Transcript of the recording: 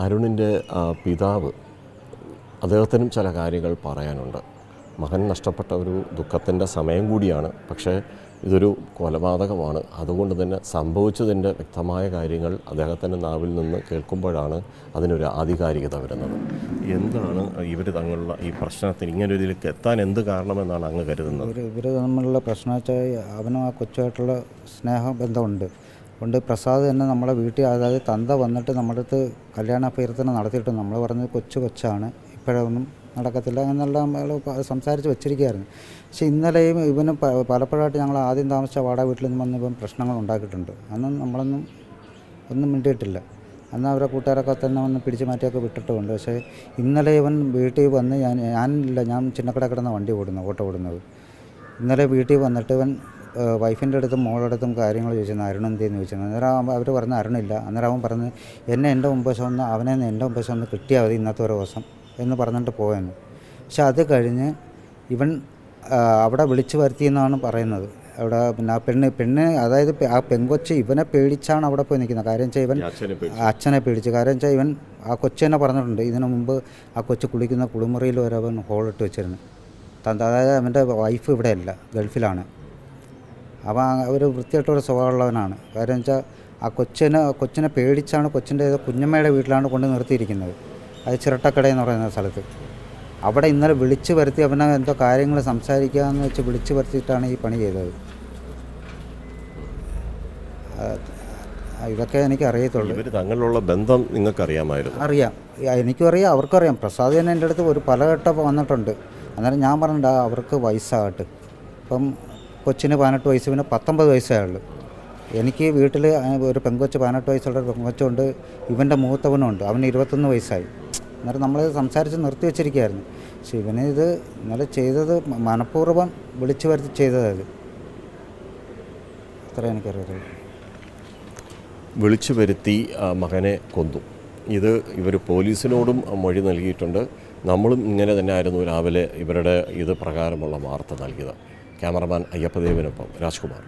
അരുണിന്റെ പിതാവ് അദ്ദേഹത്തിനും ചില കാര്യങ്ങൾ പറയാനുണ്ട്. മകൻ നഷ്ടപ്പെട്ട ഒരു ദുഃഖത്തിന്റെ സമയം കൂടിയാണ്. പക്ഷേ ഇതൊരു കൊലപാതകമാണ്. അതുകൊണ്ട് തന്നെ സംഭവിച്ചതിന്റെ വ്യക്തമായ കാര്യങ്ങൾ അദ്ദേഹത്തിന്റെ നാവിൽ നിന്ന് കേൾക്കുമ്പോഴാണ് അതിനൊരു ആധികാരികത വരുന്നത്. എന്താണ് ഇവർ തങ്ങളുള്ള ഈ പ്രശ്നത്തിന് ഇങ്ങനെ ഒരു ഇതിലേക്ക് എത്താൻ എന്ത് കാരണമെന്നാണ് അങ്ങ് കരുതുന്നത്? ഇവർ തമ്മിലുള്ള പ്രശ്നം വെച്ചാൽ അവനും ആ കൊച്ചുമായിട്ടുള്ള സ്നേഹബന്ധമുണ്ട്. കൊണ്ട് പ്രസാദ് തന്നെ നമ്മളെ വീട്ടിൽ അതായത് തന്ത വന്നിട്ട് നമ്മുടെ അടുത്ത് കല്യാണ അഭ്യർത്ഥന നടത്തിയിട്ട് നമ്മൾ പറഞ്ഞത് കൊച്ചു കൊച്ചാണ്. ഇപ്പോഴൊന്നും നടക്കത്തില്ല എന്നുള്ള നമ്മൾ സംസാരിച്ച് വെച്ചിരിക്കുകയായിരുന്നു. പക്ഷെ ഇന്നലെയും ഇവന് പലപ്പോഴായിട്ട് ഞങ്ങൾ ആദ്യം താമസിച്ച വാടക വീട്ടിൽ നിന്ന് വന്ന് പ്രശ്നങ്ങൾ ഉണ്ടാക്കിയിട്ടുണ്ട്. അന്നും നമ്മളൊന്നും ഒന്നും മിണ്ടിയിട്ടില്ല. അന്ന് അവരെ കൂട്ടുകാരൊക്കെ തന്നെ വന്ന് പിടിച്ചു മാറ്റിയൊക്കെ വിട്ടിട്ടുമുണ്ട്. പക്ഷേ ഇന്നലെ ഇവൻ വീട്ടിൽ വന്ന് ഞാൻ ഞാനില്ല ഞാൻ ചിന്നക്കട കിടന്ന വണ്ടി ഓടുന്നു ഓട്ടോ ഓടുന്നത്. ഇന്നലെ വീട്ടിൽ വന്നിട്ട് ഇവൻ വൈഫിന്റെ അടുത്തും മോളുടെ അടുത്തും കാര്യങ്ങൾ ചോദിച്ചിരുന്നു അരുൺ എന്തെന്ന് ചോദിച്ചു അന്നേരം അവർ പറഞ്ഞ അരുണില്ല. അന്നേരം അവൻ പറഞ്ഞ് എന്നെ എന്റെ മുമ്പ് ഒന്ന് അവനെ എന്റെ മുമ്പ് ഒന്ന് കിട്ടിയാൽ മതി ഇന്നത്തെ ഒരു ദിവസം എന്ന് പറഞ്ഞിട്ട് പോയെന്ന്. പക്ഷെ അത് കഴിഞ്ഞ് ഇവൻ അവിടെ വിളിച്ചു വരുത്തിയെന്നാണ് പറയുന്നത്. അവിടെ പിന്നെ ആ പെണ്ണ് പെണ്ണ് അതായത് ആ പെങ്കൊച്ച് ഇവനെ പേടിച്ചാണ് അവിടെ പോയി നിൽക്കുന്നത്. കാര്യം വെച്ചാൽ ഇവൻ അച്ഛനെ പേടിച്ച്. കാര്യം വെച്ചാൽ ഇവൻ ആ കൊച്ചെന്നെ പറഞ്ഞിട്ടുണ്ട്. ഇതിനു മുമ്പ് ആ കൊച്ചു കുളിക്കുന്ന കുളിമുറിയിൽ വരെ അവൻ ഹോളിട്ട് വെച്ചിരുന്നു. അതായത് അവന്റെ വൈഫ് ഇവിടെയല്ല ഗൾഫിലാണ്. ആ ഒരു വൃത്തിയായിട്ടൊരു സ്വഭാവമുള്ളവനാണ്. കാര്യം വെച്ചാൽ ആ കൊച്ചിനെ കൊച്ചിനെ പേടിച്ചാണ് കൊച്ചിന്റെ കുഞ്ഞമ്മയുടെ വീട്ടിലാണ് കൊണ്ട് നിർത്തിയിരിക്കുന്നത്. അത് ചിരട്ടക്കട എന്ന് പറയുന്ന സ്ഥലത്ത്. അവിടെ ഇന്നലെ വിളിച്ചു വരുത്തി അവനെ എന്തോ കാര്യങ്ങൾ സംസാരിക്കാമെന്ന് വെച്ച് വിളിച്ചു വരുത്തിയിട്ടാണ് ഈ പണി ചെയ്തത്. ഇതൊക്കെ എനിക്ക് അറിയത്തുള്ളൂ. തങ്ങളിലുള്ള ബന്ധം നിങ്ങൾക്കറിയാമായിരുന്നു. അറിയാം. എനിക്കും അറിയാം അവർക്കും അറിയാം പ്രസാദ് തന്നെ എന്റെ അടുത്ത് ഒരു പലഘട്ടം വന്നിട്ടുണ്ട്. അന്നേരം ഞാൻ പറഞ്ഞിട്ടുണ്ട് "ആ, അവർക്ക് വയസ്സാകട്ട്. ഇപ്പം കൊച്ചിന് പതിനെട്ട് വയസ്സ് പിന്നെ പത്തൊമ്പത് വയസ്സേ ഉള്ളൂ. എനിക്ക് വീട്ടിൽ ഒരു പെങ്കൊച്ച് പതിനെട്ട് വയസ്സുള്ള ഒരു പെങ്കൊച്ചുണ്ട് ഇവന്റെ മൂത്തവനുണ്ട് അവന് ഇരുപത്തൊന്ന് വയസ്സായി. അന്നേരം നമ്മൾ സംസാരിച്ച് നിർത്തി വെച്ചിരിക്കുകയായിരുന്നു. പക്ഷെ ഇവന് ഇത് ഇന്നലെ ചെയ്തത് മനഃപൂർവം വിളിച്ചു വരുത്തി ചെയ്തതായത് അത്ര എനിക്കറിയത്തുള്ളൂ. വിളിച്ചു വരുത്തി മകനെ കൊന്നു. ഇത് ഇവർ പോലീസിനോടും മൊഴി നൽകിയിട്ടുണ്ട്. നമ്മളും ഇങ്ങനെ തന്നെ ആയിരുന്നു രാവിലെ ഇവരുടെ ഇത് പ്രകാരമുള്ള വാർത്ത നൽകിയത്. ക്യാമറമാൻ അയ്യപ്പദേവിനൊപ്പം രാജ്കുമാർ.